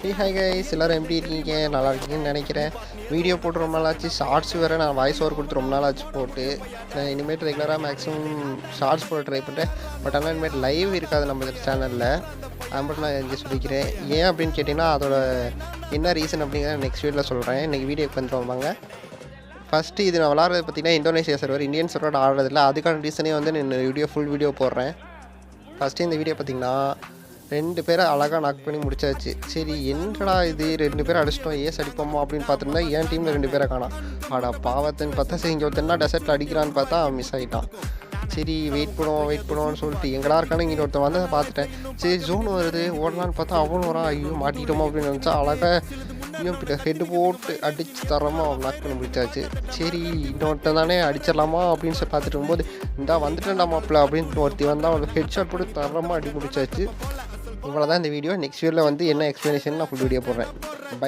Hey hi guys எல்லோரும் எப்படி இருக்கீங்க? நல்லா இருக்கீங்கன்னு நினைக்கிறேன். வீடியோ போட்டு ரொம்ப நாள் ஆச்சு ஷார்ட்ஸ் வேறு நான் வாய்ஸ் ஓவர் கொடுத்து ரொம்ப நாள் ஆச்சு போட்டு. நான் இனிமேட்டு ரெகுலராக மேக்ஸிமம் ஷார்ட்ஸ் போட ட்ரை பண்ணுறேன் பட் ஆனால் இனிமேட்டு லைவ் இருக்காது நம்ம சேனலில் அது மட்டும் நான் இங்கே சொல்லிக்கிறேன். ஏன் அப்படின்னு கேட்டிங்கன்னா அதோட என்ன ரீசன் அப்படிங்கிறத நெக்ஸ்ட் வீடியோவில் சொல்கிறேன் இன்றைக்கி வீடியோ வந்துட்டு வாங்க. ஃபஸ்ட்டு இது நான் விளாட்றது பார்த்தீங்கன்னா இந்தோனேஷியா சர்வர் இந்தியன் சர்வரோட ஆடுறதில்ல. அதுக்கான ரீசனே வந்து நான் வீடியோ ஃபுல் வீடியோ போடுறேன். ஃபஸ்ட்டு இந்த வீடியோ பார்த்தீங்கன்னா ரெண்டு பேரை அழகாக நாக் பண்ணி முடிச்சாச்சு. சரி என்னடா இது? ரெண்டு பேரும் அடிச்சிட்டோம். ஏஸ் அடிப்போமா அப்படின்னு பார்த்துருந்தா என் டீமில் ரெண்டு பேரை காணாம். ஆடா பாவத்துன்னு பார்த்தா சரி இங்கே ஒருத்தனா டெசர்ட்டில் அடிக்கிறான்னு பார்த்தா மிஸ் ஆகிட்டான் சரி வெயிட் பண்ணுவோம் வெயிட் பண்ணுவோம்னு சொல்லிட்டு எங்கடா இருக்கானு இங்கே ஒருத்தன் வந்து பார்த்துட்டேன். சரி ஜோன் வருது. ஓடலான்னு பார்த்தா அவனும் வரான். ஐயோ மாட்டிக்கிட்டோமா அப்படின்னு நினச்சா அழகாக ஐயோ பின்ன ஹெட் போட்டு அடித்து தரமா அவன் நாக் பண்ணி முடிச்சாச்சு. சரி இன்னொருத்தன் தானே அடிச்சிடலாமா அப்படின்னு சொல்லி பார்த்துட்டு இருக்கும்போது இந்தா வந்துட்டேன்டா மாப்பிள்ள அப்படின்னு ஒருத்தி வந்தால் அவனுக்கு ஹெட் ஷாட் போட்டு தரமாக அடி முடிச்சாச்சு. இவ்வளோ தான் இந்த வீடியோ நெக்ஸ்ட் வீடியோவில் வந்து என்ன எக்ஸ்பிளேஷன் நான் ஃபுல் வீடியோ போடுறேன். பை